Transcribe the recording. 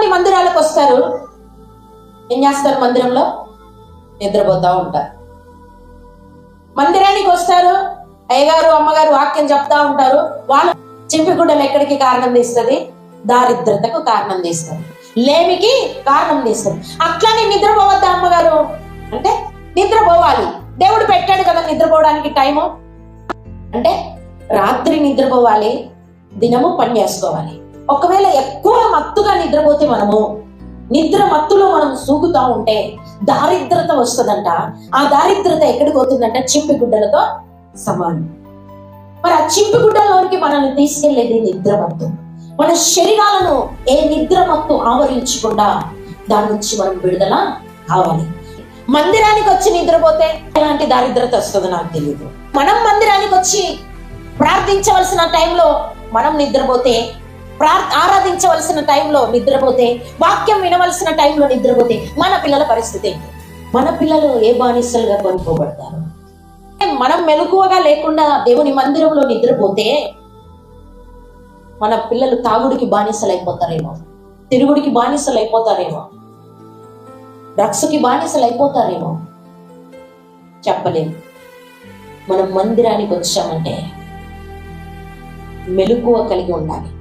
మంది మందిరాలకు వస్తారు? ఏం చేస్తారు మందిరంలో? నిద్రపోతా ఉంటారు. మందిరానికి వస్తారు. అయ్యగారు అమ్మగారు వాక్యం చెప్తా ఉంటారు. వాళ్ళు చింపిగుడ్డలు ఎక్కడికి కారణం తీస్తుంది? దారిద్రతకు కారణం తీస్తుంది. లేమికి కారణం తీస్తుంది. అట్లానే నిద్రపోవద్దా అమ్మగారు? అంటే నిద్రపోవాలి. దేవుడు పెట్టాడు కదా నిద్రపోవడానికి టైము. అంటే రాత్రి నిద్రపోవాలి దినము పని చేసుకోవాలి. ఒకవేళ ఎక్కువ మత్తుగా నిద్రపోతే మనము నిద్ర మత్తులో మనం సూగుతా ఉంటే దారిద్రత వస్తుందంట. ఆ దారిద్రత ఎక్కడికి పోతుందంట? చింపి గుడ్డలతో సమానం. మరి ఆ చింపి గుడ్డలోనికి మనల్ని తీసుకెళ్ళేది నిద్ర మత్తు. మన శరీరాలను ఏ నిద్ర మత్తు ఆవరించకుండా దాని నుంచి మనం విడుదల కావాలి. మందిరానికి వచ్చి నిద్రపోతే ఎలాంటి దారిద్రత వస్తుందో నాకు తెలియదు మనం మందిరానికి వచ్చి ప్రార్థించవలసిన టైంలో మనం నిద్రపోతే ప్రార్ ఆరాధించవలసిన టైంలో నిద్రపోతే వాక్యం వినవలసిన టైంలో నిద్రపోతే మన పిల్లల పరిస్థితి ఏంటి? మన పిల్లలు ఏ బానిసలుగా కొనుక్కోబడతారు? మనం మెలకువగా లేకుండా దేవుని మందిరంలో నిద్రపోతే మన పిల్లలు తాగుడికి బానిసలు అయిపోతారేమో తిరుగుడికి బానిసలు అయిపోతారేమో డ్రగ్స్కి బానిసలు అయిపోతారేమో చెప్పలేము. మనం మందిరానికి వచ్చామంటే మెలకువ కలిగి ఉండాలి.